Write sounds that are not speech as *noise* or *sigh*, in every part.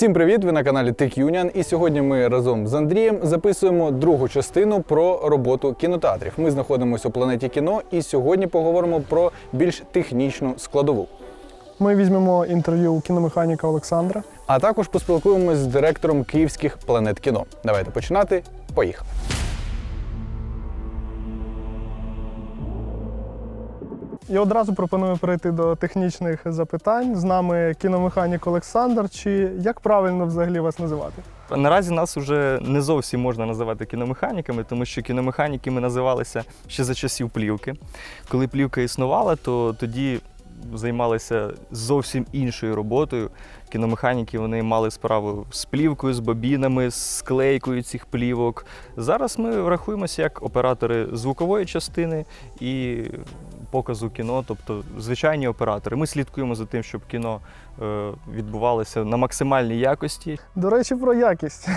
Всім привіт! Ви на каналі TechUnion і сьогодні ми разом з Андрієм записуємо другу частину про роботу кінотеатрів. Ми знаходимося у планеті кіно і сьогодні поговоримо про більш технічну складову. Ми візьмемо інтерв'ю у кіномеханіка Олександра. А також поспілкуємось з директором київських планет кіно. Давайте починати. Поїхали. І одразу пропоную перейти до технічних запитань. З нами кіномеханік Олександр. Чи як правильно взагалі вас називати? Наразі нас вже не зовсім можна називати кіномеханіками, тому що кіномеханіки ми називалися ще за часів плівки. Коли плівка існувала, то тоді займалися зовсім іншою роботою. Кіномеханіки вони мали справу з плівкою, з бобінами, з склейкою цих плівок. Зараз ми рахуємося як оператори звукової частини і показу кіно, тобто звичайні оператори. Ми слідкуємо за тим, щоб кіно е, відбувалося на максимальній якості. До речі, про якість.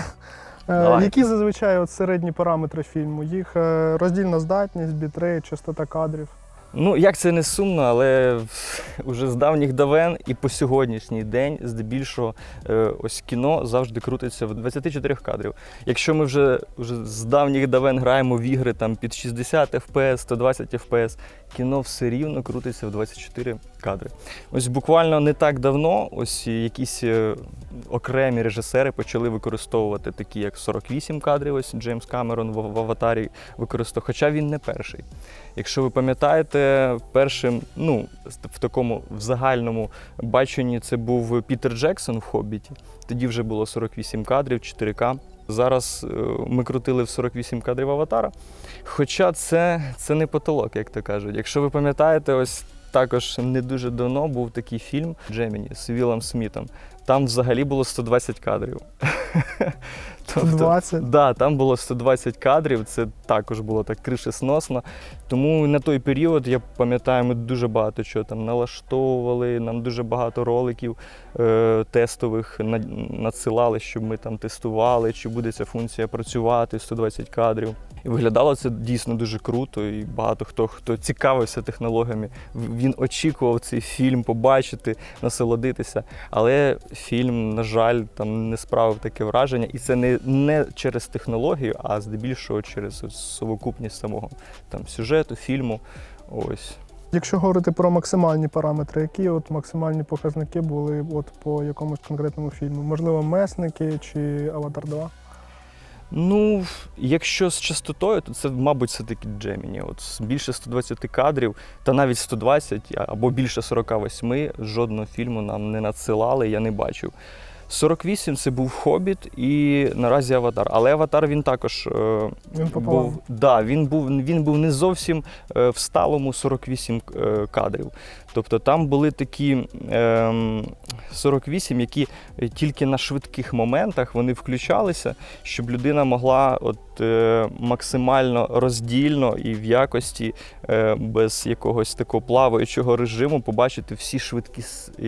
Е, Давай. Які зазвичай от середні параметри фільму? Їх е, роздільна здатність, бітрейт, частота кадрів. Ну, як це не сумно, але вже з давніх давен і по сьогоднішній день, здебільшого, ось кіно завжди крутиться в 24 кадрів. Якщо ми вже, вже з давніх давен граємо в ігри там під 60 FPS, 120 FPS, кіно все рівно крутиться в 24 кадри. Ось буквально не так давно ось якісь е, окремі режисери почали використовувати такі, як 48 кадрів. Ось Джеймс Камерон в, аватарі використовував, хоча він не перший. Якщо ви пам'ятаєте, першим, ну, в такому в загальному баченні це був Пітер Джексон в Хобіті. Тоді вже було 48 кадрів, 4К. Зараз е, ми крутили в 48 кадрів аватара. Хоча це, це не потолок, як то кажуть. Якщо ви пам'ятаєте, ось також не дуже давно був такий фільм Джеміні з Вілом Смітом. Там взагалі було 120 кадрів. *laughs* Тобто, Да, там було 120 кадрів, це також було так кришесносно. Тому на той період, я пам'ятаю, ми дуже багато чого там налаштовували, нам дуже багато роликів е, тестових надсилали, щоб ми там тестували, чи буде ця функція працювати 120 кадрів. І виглядало це дійсно дуже круто, і багато хто хто цікавився технологіями. Він очікував цей фільм побачити, насолодитися. Але фільм, на жаль, там не справив таке враження, і це не, не через технологію, а здебільшого через совокупність самого там сюжету, фільму. Ось. Якщо говорити про максимальні параметри, які от максимальні показники були от по якомусь конкретному фільму? Можливо, месники чи Аватар 2? Ну, якщо з частотою, то це, мабуть, все-таки Джеміні. От більше 120 кадрів, та навіть 120 або більше 48 жодного фільму нам не надсилали, я не бачив. 48 це був Хобіт і наразі Аватар. Але Аватар він також е, Він був, да, він був він був не зовсім е, в сталому 48 е, кадрів. Тобто там були такі е, 48, які тільки на швидких моментах вони включалися, щоб людина могла от, максимально роздільно і в якості е, без якогось такого плаваючого режиму побачити всі швидкі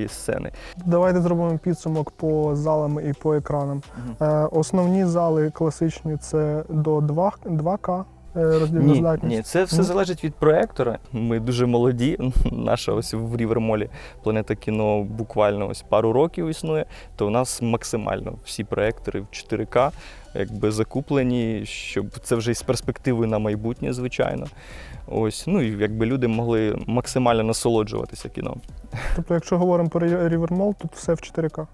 сцени. Давайте зробимо підсумок по залам і по екранам. Е, основні зали класичні це до 2, 2К е, Ні, ні, це все залежить від проектора. Ми дуже молоді. *laughs* Наша ось в Рівермолі планета кіно буквально ось пару років існує. То у нас максимально всі проектори в 4К якби закуплені, щоб це вже із перспективою на майбутнє, звичайно. Ось, ну і якби люди могли максимально насолоджуватися кіном. Тобто, якщо говоримо про Rivermall, тут все в 4К.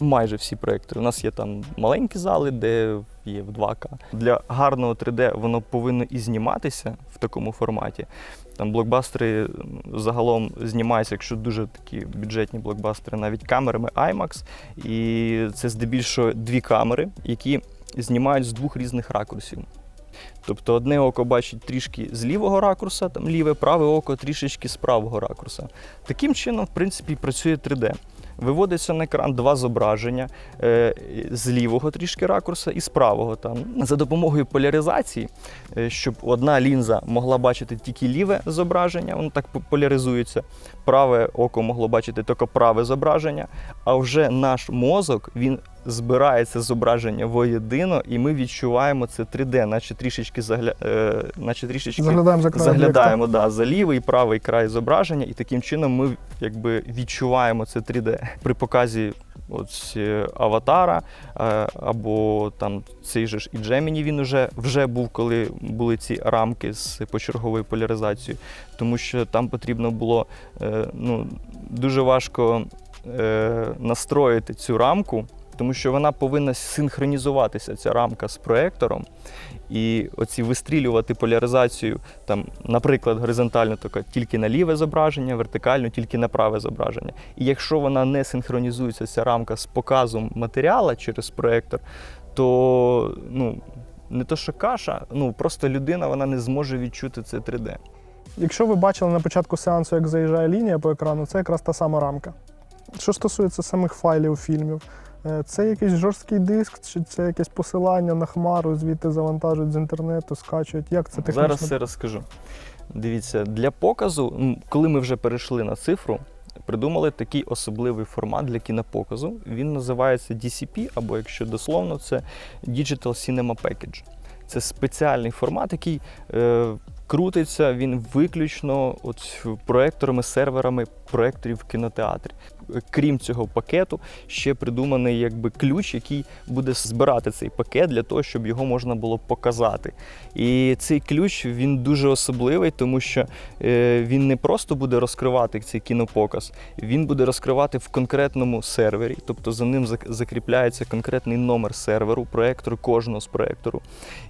Майже всі проектори. У нас є там маленькі зали, де є в 2К. Для гарного 3D воно повинно і зніматися в такому форматі. Там блокбастери загалом знімаються, якщо дуже такі бюджетні блокбастери, навіть камерами IMAX. І це здебільшого дві камери, які знімають з двох різних ракурсів. Тобто одне око бачить трішки з лівого ракурса, там ліве, праве око трішечки з правого ракурса. Таким чином, в принципі, працює 3D. Виводиться на екран два зображення е, з лівого трішки ракурса і з правого. Там. За допомогою поляризації, е, щоб одна лінза могла бачити тільки ліве зображення, воно так поляризується. Праве око могло бачити тільки праве зображення, а вже наш мозок він збирається зображення воєдино, і ми відчуваємо це 3D, наче трішечки загля... е, наче трішечки Заглядаємо за край об'єкта. заглядаємо да, за лівий правий край зображення, і таким чином ми якби відчуваємо це 3D. При показі ось, е, аватара е, або там цей же ж і Gemini він вже, вже був, коли були ці рамки з почерговою поляризацією, тому що там потрібно було ну, дуже важко настроїти цю рамку. Тому що вона повинна синхронізуватися, ця рамка з проектором, і оці вистрілювати поляризацію, там, наприклад, горизонтально тільки- на ліве зображення, вертикально тільки на праве зображення. І якщо вона не синхронізується, ця рамка з показом матеріала через проектор, то ну, не то, що каша, ну просто людина вона не зможе відчути це 3D. Якщо ви бачили на початку сеансу, як заїжджає лінія по екрану, це якраз та сама рамка. Що стосується самих файлів фільмів, це якийсь жорсткий диск, чи це якесь посилання на хмару, звідти завантажують з інтернету, скачують. Як це технично? Зараз все розкажу. Дивіться, для показу, коли ми вже перейшли на цифру, придумали такий особливий формат для кінопоказу. Він називається DCP, або якщо дословно, це Digital Cinema Package. Це спеціальний формат, який е, крутиться він виключно от проекторами, серверами проекторів в кінотеатрі. Крім цього пакету, ще придуманий якби ключ, який буде збирати цей пакет для того, щоб його можна було показати. І цей ключ він дуже особливий, тому що е, він не просто буде розкривати цей кінопоказ, він буде розкривати в конкретному сервері, тобто за ним закріпляється конкретний номер серверу, проектору, кожного з проектору,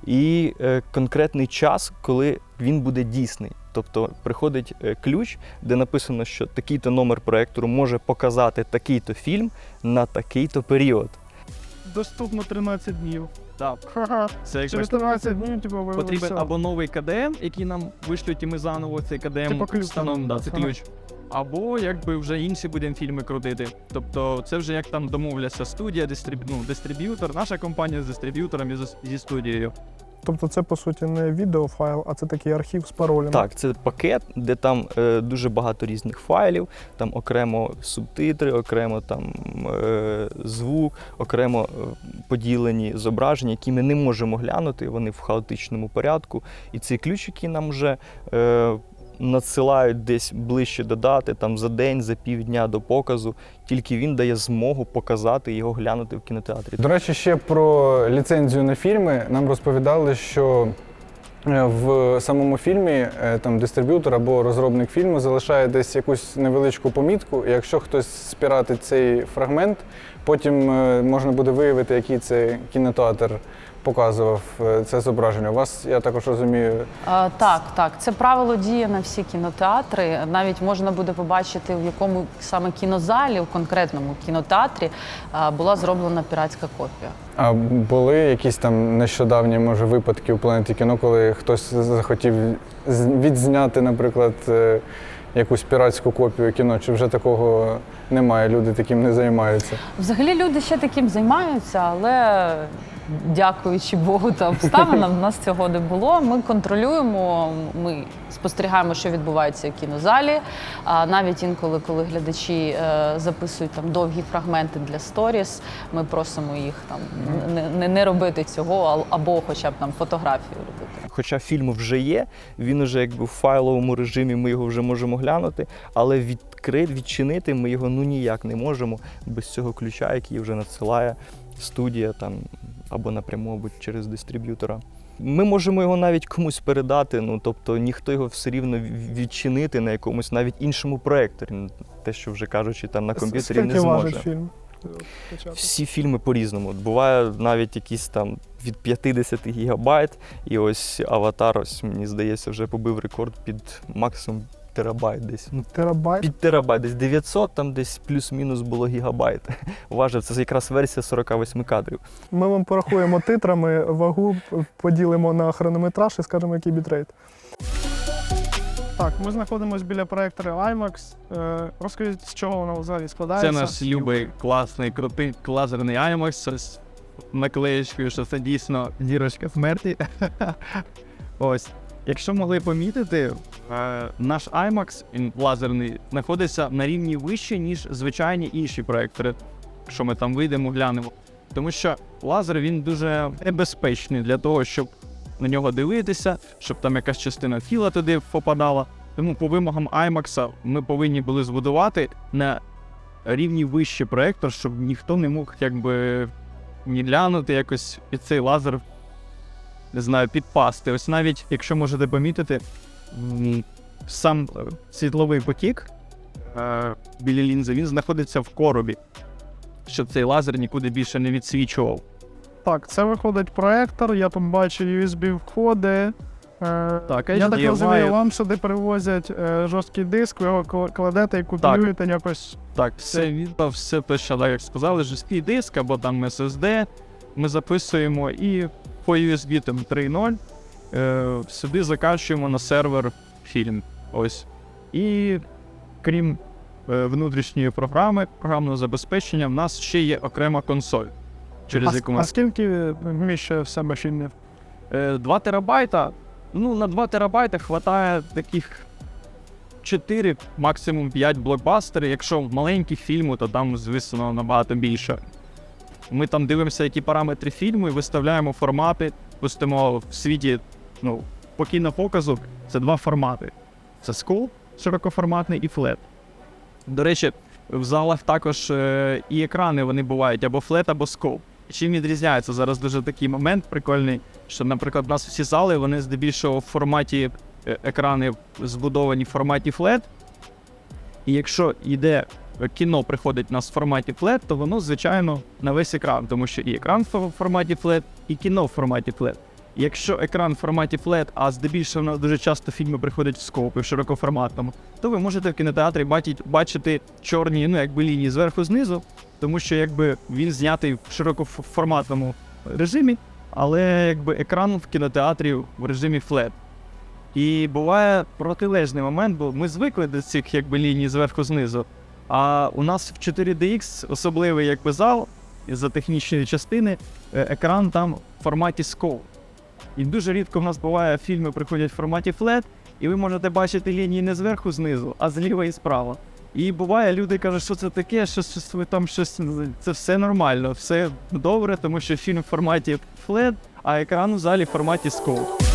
і е, конкретний час, коли він буде дійсний. Тобто приходить е, ключ, де написано, що такий-то номер проектору може показати такий-то фільм на такий-то період. Доступно 13 днів. Так, Ха-ха. це якби Через 13 днів, типу, ви потрібен все. або новий КДМ, який нам вишлють, і ми заново цей КДМ Типа ключ встановимо. Да, це Ага. ключ. Або якби вже інші будемо фільми крутити. Тобто це вже як там домовляться студія, дистриб... ну, дистриб'ютор, наша компанія з дистриб'ютором і з- зі студією. Тобто це по суті не відеофайл, а це такий архів з паролями. Так, це пакет, де там е, дуже багато різних файлів, там окремо субтитри, окремо там е, звук, окремо е, поділені зображення, які ми не можемо глянути, вони в хаотичному порядку. І цей ключ, який нам вже е, надсилають десь ближче до дати, там за день, за півдня до показу, тільки він дає змогу показати його глянути в кінотеатрі. До речі, ще про ліцензію на фільми нам розповідали, що е, в самому фільмі е, там дистриб'ютор або розробник фільму залишає десь якусь невеличку помітку. Якщо хтось спіратить цей фрагмент, потім е, можна буде виявити, який це кінотеатр показував е, це зображення. У вас, я також розумію, А, так, так. Це правило діє на всі кінотеатри. Навіть можна буде побачити, в якому саме кінозалі, в конкретному кінотеатрі, була зроблена піратська копія. А були якісь там нещодавні, може, випадки у планеті кіно, коли хтось захотів відзняти, наприклад, е, якусь піратську копію кіно, чи вже такого немає, люди таким не займаються. Взагалі люди ще таким займаються, але дякуючи Богу та обставинам, в нас цього не було. Ми контролюємо, ми спостерігаємо, що відбувається в кінозалі. А навіть інколи, коли глядачі е, записують там довгі фрагменти для сторіс, ми просимо їх там не, не, робити цього, або хоча б там фотографію робити. Хоча фільм вже є, він уже якби в файловому режимі, ми його вже можемо глянути, але відкрити, відчинити ми його ну ніяк не можемо без цього ключа, який вже надсилає студія там або напряму, або через дистриб'ютора. Ми можемо його навіть комусь передати, ну тобто ніхто його все рівно відчинити на якомусь навіть іншому проекторі. Те, що вже кажучи, там на комп'ютері не зможе. фільм? Всі фільми по-різному. Буває навіть якісь там від 50 гігабайт, і ось аватар, ось мені здається, вже побив рекорд під максимум терабайт десь. Ну, Терабайт. під терабайт, десь 900, там десь плюс-мінус було гігабайт. *laughs* Важив, це якраз версія 48 кадрів. Ми вам порахуємо титрами, вагу поділимо на хронометраж і скажемо, який бітрейт. Так, ми знаходимося біля проектора IMAX. Е, Розкажіть, з чого воно взагалі Це складається? наш любий, класний, крутий лазерний IMAX з наклеєчкою, що це дійсно зірочка смерті. *laughs* Ось. Якщо могли помітити, е, наш IMAX лазерний знаходиться на рівні вище, ніж звичайні інші проектори. Що ми там вийдемо, глянемо. Тому що лазер він дуже небезпечний для того, щоб на нього дивитися, щоб там якась частина тіла туди попадала. Тому по вимогам IMAX ми повинні були збудувати на рівні вище проектор, щоб ніхто не мог якби ні глянути якось під цей лазер, не знаю, підпасти. Ось навіть, якщо можете помітити, сам світловий потік е, біля лінзи він знаходиться в коробі, щоб цей лазер нікуди більше не відсвічував. Так, це виходить проектор, я тут бачу USB-входи. Е, Так, я так розумію, вам сюди привозять е, жорсткий диск, ви його кладете і копіюєте якось. Так, все відео, все те, що так, як сказали, жорсткий диск або там SSD. Ми записуємо і по USB там 3.0 е, сюди закачуємо на сервер фільм. Ось. І крім е, внутрішньої програми, програмного забезпечення, в нас ще є окрема консоль, через а, яку а ми скільки вміщує в себе фільмів? Е, 2 терабайта. Ну, на 2 терабайта хватає таких 4, максимум 5 блокбастерів. Якщо маленькі фільми, то там, звісно, набагато більше. Ми там дивимося, які параметри фільму і виставляємо формати. Пустимо в світі, ну, по кінопоказу це два формати: це скул широкоформатний і флет. До речі, в залах також е, і екрани вони бувають або флет, або скоп. Чим відрізняється зараз дуже такий момент прикольний, що, наприклад, у нас всі зали вони здебільшого в форматі е, екрани збудовані в форматі флет. І якщо йде кіно приходить у нас в форматі флет, то воно, звичайно, на весь екран, тому що і екран в форматі флет, і кіно в форматі флет. Якщо екран в форматі флет, а здебільшого в нас дуже часто фільми приходять в скопи в широкоформатному, то ви можете в кінотеатрі бачити, бачити чорні ну, якби лінії зверху знизу, тому що якби він знятий в широкоформатному режимі, але якби екран в кінотеатрі в режимі флет. І буває протилежний момент, бо ми звикли до цих якби ліній зверху знизу. А у нас в 4DX особливий якби зал із-за технічної частини, е, екран там в форматі скол. І дуже рідко в нас буває фільми приходять в форматі флет, і ви можете бачити лінії не зверху знизу, а зліва і справа. І буває, люди кажуть, що це таке, що, щось ви там щось. Це все нормально, все добре, тому що фільм в форматі флет, а екран в залі в форматі скол.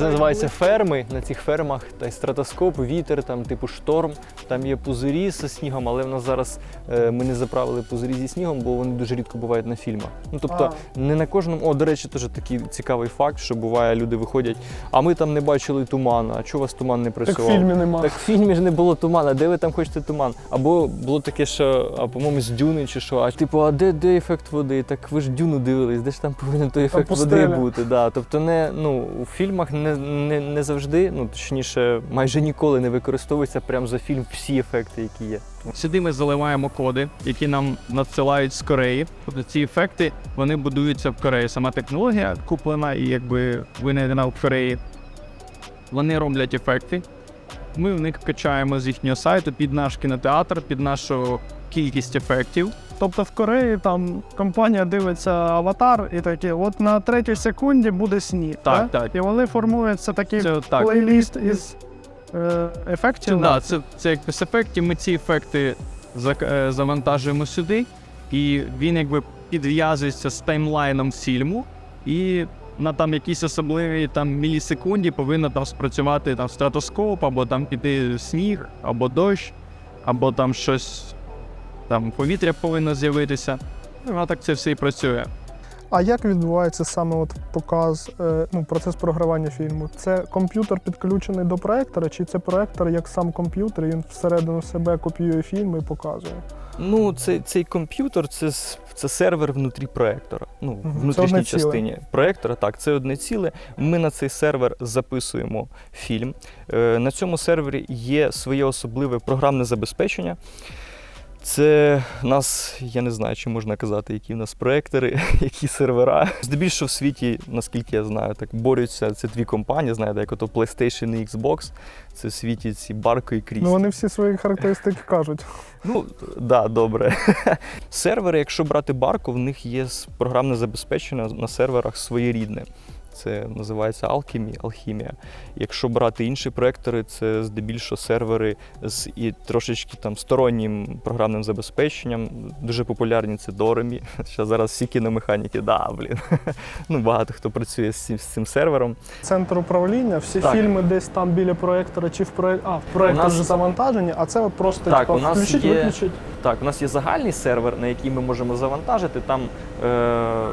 Називається ферми. На цих фермах та й стратоскоп, вітер, там типу шторм. Там є пузирі зі снігом, але в нас зараз е, ми не заправили пузирі зі снігом, бо вони дуже рідко бувають на фільмах. Ну тобто не на кожному. О, до речі, теж такий цікавий факт, що буває, люди виходять, а ми там не бачили туману. А чого у вас туман не Так в фільмі нема. Так в фільмі ж не було туману, де ви там хочете туман? Або було таке, що, а, по-моєму, з дюни чи що, а типу, а де, де ефект води? Так ви ж дюну дивились, де ж там повинен той ефект води бути? Да. Тобто не, ну, у фільмах не, не, не завжди, ну точніше, майже ніколи не використовується прям за фільм всі ефекти, які є. Сюди ми заливаємо коди, які нам надсилають з Кореї. Тобто ці ефекти вони будуються в Кореї. Сама технологія куплена і якби винайдена в Кореї. Вони роблять ефекти. Ми в них качаємо з їхнього сайту під наш кінотеатр, під нашу кількість ефектів. Тобто в Кореї там компанія дивиться аватар і такі, от на третій секунді буде сніг. Так, так. І вони формують це такий Це так. плейліст із е, ефектів. Да, це, це якби з ефектів. Ми ці ефекти е, завантажуємо сюди, і він якби підв'язується з таймлайном фільму, і на там якійсь особливі там мілісекунді повинна там спрацювати там стратоскоп, або там піти сніг, або дощ, або там щось там повітря повинно з'явитися. Ну, а так це все і працює. А як відбувається саме от показ, е, ну, процес програвання фільму? Це комп'ютер підключений до проектора, чи це проектор як сам комп'ютер, він всередину себе копіює фільм і показує? Ну, цей, цей комп'ютер це, це сервер внутрі проектора. Ну, в внутрішній ціле. частині проектора, так, це одне ціле. Ми на цей сервер записуємо фільм. Е, на цьому сервері є своє особливе програмне забезпечення. Це нас, я не знаю, чи можна казати, які в нас проектори, *laughs* які сервера. Здебільшого в світі, наскільки я знаю, так борються це дві компанії, знаєте, як ото PlayStation і Xbox. Це в світі ці Барко і Крісті. Ну вони всі свої характеристики *laughs* кажуть. Ну, да, добре. *laughs* Сервери, якщо брати барку, в них є програмне забезпечення на серверах своєрідне. Це називається Alchemy, алхімія. Якщо брати інші проектори, це здебільшого сервери з і трошечки там стороннім програмним забезпеченням. Дуже популярні це Doremi. *laughs* Що зараз всі кіномеханіки, да, блін. *laughs* Ну, багато хто працює з цим, з цим сервером. Центр управління, всі Так. фільми десь там біля проектора чи в проект. А, в проектор нас- вже завантажені, а це просто Так, типу, у нас включить, є- виключить. Так, у нас є загальний сервер, на який ми можемо завантажити. Там е,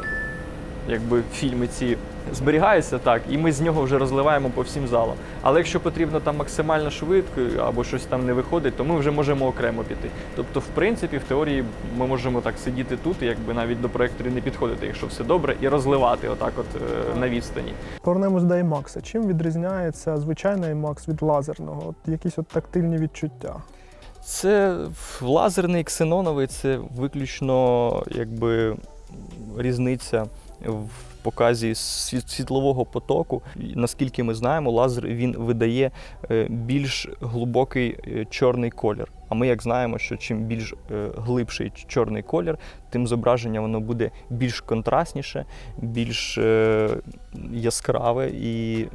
якби фільми ці зберігаються, так, і ми з нього вже розливаємо по всім залам. Але якщо потрібно там максимально швидко або щось там не виходить, то ми вже можемо окремо піти. Тобто, в принципі, в теорії ми можемо так сидіти тут, і якби навіть до проекторів не підходити, якщо все добре, і розливати отак, от е, на відстані. Повернемось до IMAX. Чим відрізняється звичайний IMAX від лазерного? От якісь от тактильні відчуття. Це лазерний ксеноновий, це виключно якби різниця в показі світлового потоку. Наскільки ми знаємо, лазер він видає е, більш глибокий е, чорний колір. А ми як знаємо, що чим більш е, глибший чорний колір, тим зображення воно буде більш контрастніше, більш яскраве і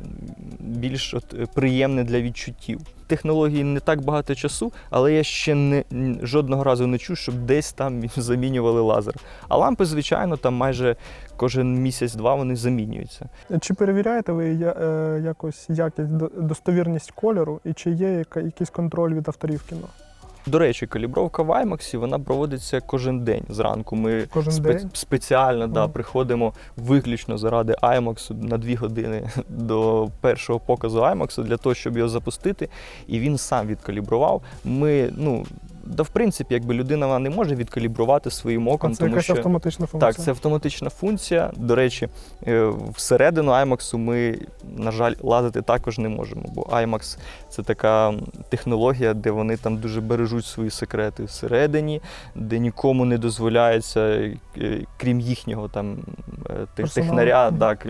більш от, е, приємне для відчуттів. Технології не так багато часу, але я ще не жодного разу не чув, щоб десь там *laughs* замінювали лазер. А лампи, звичайно, там майже кожен місяць-два вони замінюються. Чи перевіряєте ви е, якось якість до- достовірність кольору, і чи є якийсь контроль від авторів кіно? До речі, калібровка в IMAX вона проводиться кожен день зранку. Ми Кожен спе- день? спеціально да, приходимо виключно заради IMAX на дві години до першого показу IMAX для того, щоб його запустити. І він сам відкалібрував. Ми, ну, да, в принципі, якби людина вона не може відкалібрувати своїм оком, А це тому якась що автоматична функція? так, це автоматична функція. До речі, е, всередину IMAX ми, на жаль, лазити також не можемо, бо IMAX це така технологія, де вони там дуже бережуть свої секрети всередині, де нікому не дозволяється, е, крім їхнього там е, технаря, так,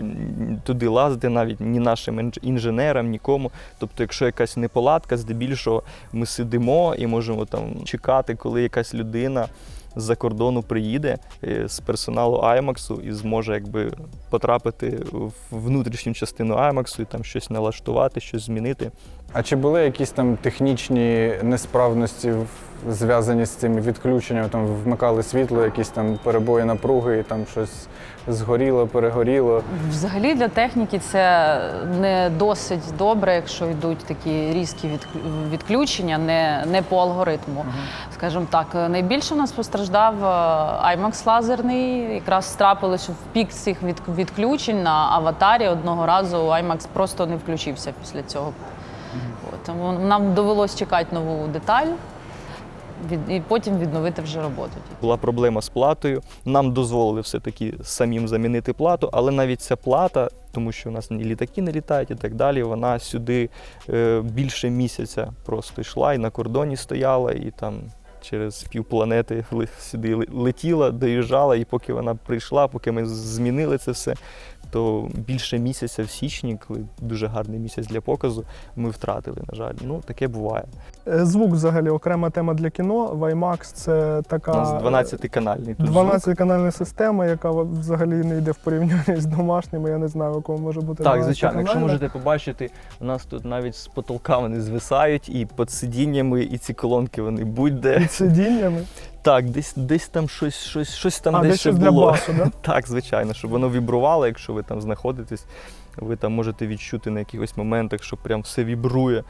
туди лазити навіть ні нашим інж- інженерам, нікому. Тобто, якщо якась неполадка, здебільшого ми сидимо і можемо там чекати, коли якась людина з-за кордону приїде е, з персоналу IMAX і зможе якби потрапити в внутрішню частину IMAX і там щось налаштувати, щось змінити. А чи були якісь там технічні несправності зв'язані з цими відключеннями? Там вмикали світло, якісь там перебої напруги, і там щось згоріло, перегоріло. Взагалі для техніки це не досить добре, якщо йдуть такі різкі відклю- відключення, не, не по алгоритму. Скажімо так, найбільше у нас постраждав е, IMAX лазерний. Якраз трапилось в пік цих відключень на аватарі. Одного разу IMAX просто не включився після цього. От, тому нам довелось чекати нову деталь і потім відновити вже роботу. Була проблема з платою. Нам дозволили все-таки самим замінити плату, але навіть ця плата, тому що у нас ні літаки не літають і так далі, вона сюди е, більше місяця просто йшла і на кордоні стояла, і там через півпланети *laughs* сюди летіла, доїжджала, і поки вона прийшла, поки ми змінили це все. То більше місяця в січні, коли дуже гарний місяць для показу, ми втратили, на жаль. Ну, таке буває. Е, Звук взагалі окрема тема для кіно. В IMAX це така У нас 12 канальний тут 12 канальна система, яка взагалі не йде в порівнянні з домашніми. Я не знаю, у кого може бути. Так, звичайно, якщо можете побачити, у нас тут навіть з потолка вони звисають, і під сидіннями, і ці колонки вони будь-де. Під сидіннями. Так, десь десь там щось, щось, щось там а, десь ще щось для було. басу, да? *laughs* Так, звичайно, щоб воно вібрувало, якщо ви там знаходитесь, ви там можете відчути на якихось моментах, що прям все вібрує,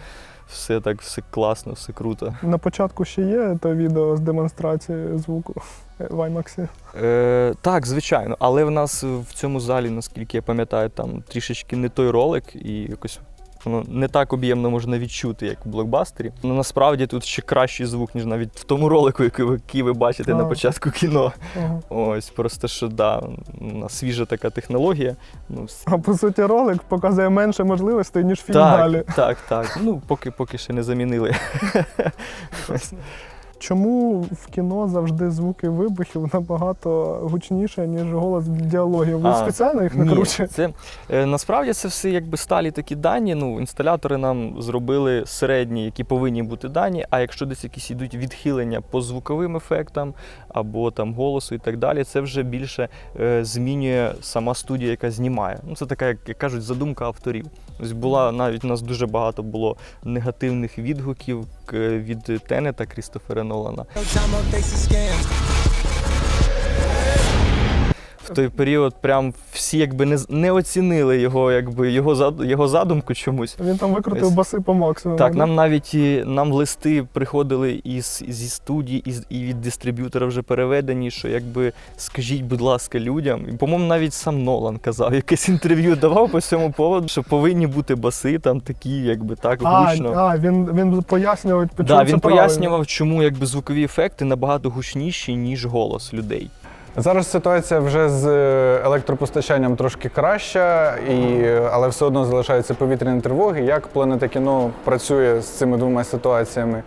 все так, все класно, все круто. На початку ще є то відео з демонстрації звуку в IMAX. Е, так, звичайно, але в нас в цьому залі, наскільки я пам'ятаю, там трішечки не той ролик, і якось воно не так об'ємно можна відчути, як в блокбастері. Ну насправді тут ще кращий звук, ніж навіть в тому ролику, який ви, який ви бачите на початку кіно. Ага. Ось, просто що да, свіжа така технологія. Ну, А по суті, ролик показує менше можливостей, ніж фільм так, далі. так, так. Ну, поки, поки ще не замінили. *laughs* Чому в кіно завжди звуки вибухів набагато гучніше, ніж голос діалогів? Ви А, спеціально їх накручуєте? це е, насправді це все якби сталі такі дані. Ну, інсталятори нам зробили середні, які повинні бути дані. А якщо десь якісь йдуть відхилення по звуковим ефектам або там голосу і так далі, це вже більше е, змінює сама студія, яка знімає. Ну, це така, як кажуть, задумка авторів. Ось була навіть у нас дуже багато було негативних відгуків від Тенета Крістофера Нолана. В той період прям всі якби не, не оцінили його, якби його зад- його задумку чомусь. Він там викрутив баси по максимуму. Так, нам навіть і- нам листи приходили із зі студії, із і від дистриб'ютора вже переведені, що якби скажіть, будь ласка, людям. І, по-моєму, навіть сам Нолан казав, якесь інтерв'ю давав по цьому поводу, що повинні бути баси там такі, якби так а, гучно. а, він, він пояснював, чому Да, це він пояснював, чому якби звукові ефекти набагато гучніші, ніж голос людей. Зараз ситуація вже з е, електропостачанням трошки краща, і, але все одно залишаються повітряні тривоги. Як планета кіно працює з цими двома ситуаціями?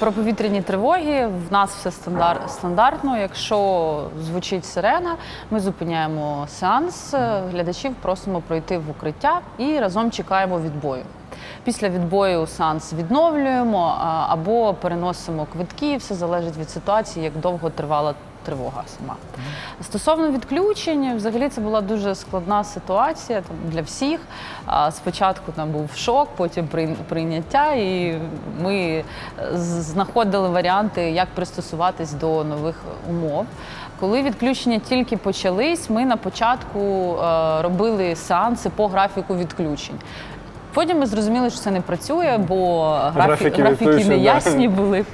Про повітряні тривоги в нас все стандар, стандартно. Якщо звучить сирена, ми зупиняємо сеанс, е, глядачів просимо пройти в укриття і разом чекаємо відбою. Після відбою сеанс відновлюємо або переносимо квитки. Все залежить від ситуації, як довго тривала тривога сама. Стосовно відключень, взагалі це була дуже складна ситуація там, для всіх. Спочатку там був шок, потім прийняття, і ми е, знаходили варіанти, як пристосуватись до нових умов. Коли відключення тільки почались, ми на початку е, робили сеанси по графіку відключень. Потім ми зрозуміли, що це не працює, бо графі... Графіки графіки, ясні да. *laughs* неясні були.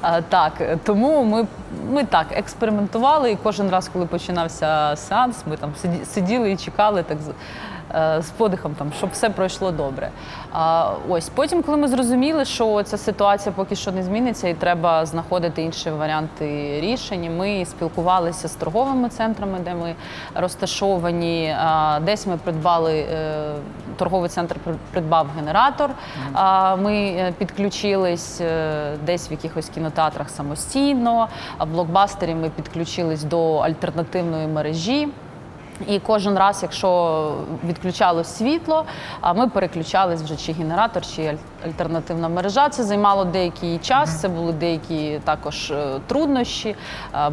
А, так, тому ми, ми так експериментували, і кожен раз, коли починався сеанс, ми там сиді- сиділи і чекали так з, е, подихом, там, щоб все пройшло добре. А, ось потім, коли ми зрозуміли, що ця ситуація поки що не зміниться, і треба знаходити інші варіанти рішень, ми спілкувалися з торговими центрами, де ми розташовані. А, Десь ми придбали е, торговий центр придбав генератор. А, Ми е, підключились десь в якихось кінотеатрах самостійно. А в блокбастері ми підключились до альтернативної мережі. І кожен раз, якщо відключалось світло, а ми переключались вже чи генератор, чи альтернативна мережа. Це займало деякий час. Це були деякі також е, труднощі,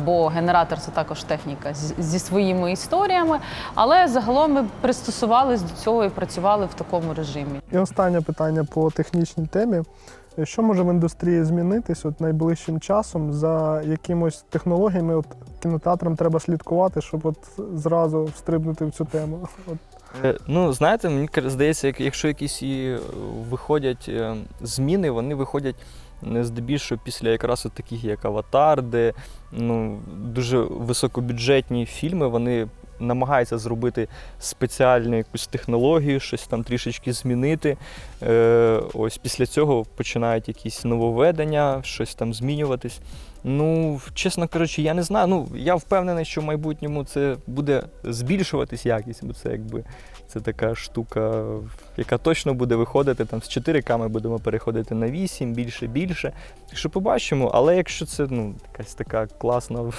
бо генератор це також техніка зі своїми історіями. Але загалом ми пристосувались до цього і працювали в такому режимі. І останнє питання по технічній темі. Що може в індустрії змінитись от найближчим часом, за якимось технологіями от кінотеатрам треба слідкувати, щоб от зразу встрибнути в цю тему? От. Е, Ну, знаєте, мені здається, якщо якісь і е, виходять е, зміни, вони виходять здебільшого після якраз таких як Аватар, де ну, дуже високобюджетні фільми, вони намагаються зробити спеціальну якусь технологію, щось там трішечки змінити. Е, ось після цього починають якісь нововведення, щось там змінюватись. Ну, чесно кажучи, я не знаю. Ну, я впевнений, що в майбутньому це буде збільшуватись якість, бо це якби це така штука, яка точно буде виходити. Там з 4К ми будемо переходити на 8, більше, більше. Так що побачимо. Але якщо це ну, якась така класна,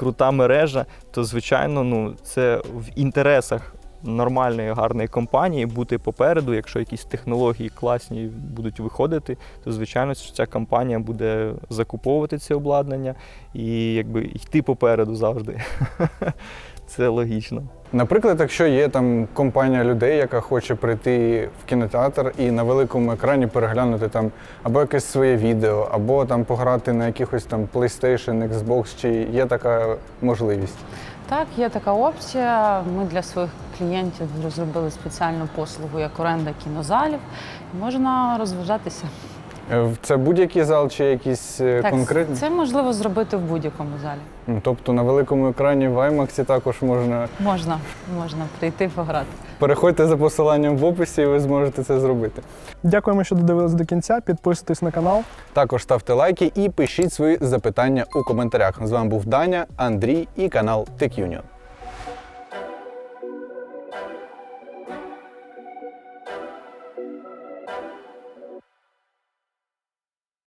крута мережа, то звичайно, ну, це в інтересах. Нормальної гарної компанії бути попереду, якщо якісь технології класні будуть виходити, то звичайно ця компанія буде закуповувати це обладнання і якби йти попереду завжди. *laughs* Це логічно. Наприклад, якщо є там компанія людей, яка хоче прийти в кінотеатр і на великому екрані переглянути там або якесь своє відео, або там пограти на якихось там PlayStation, Xbox, чи є така можливість? Так, є така опція. Ми для своїх клієнтів розробили спеціальну послугу як оренда кінозалів. Можна розважатися. Е, Це будь-який зал чи якісь е, Так, конкретні? це можливо зробити в будь-якому залі. Ну, Тобто на великому екрані в IMAX також можна. Можна, можна прийти пограти. Переходьте за посиланням в описі, і ви зможете це зробити. Дякуємо, що додивились до кінця. Підписуйтесь на канал. Також ставте лайки і пишіть свої запитання у коментарях. З вами був Даня, Андрій і канал Tech Union.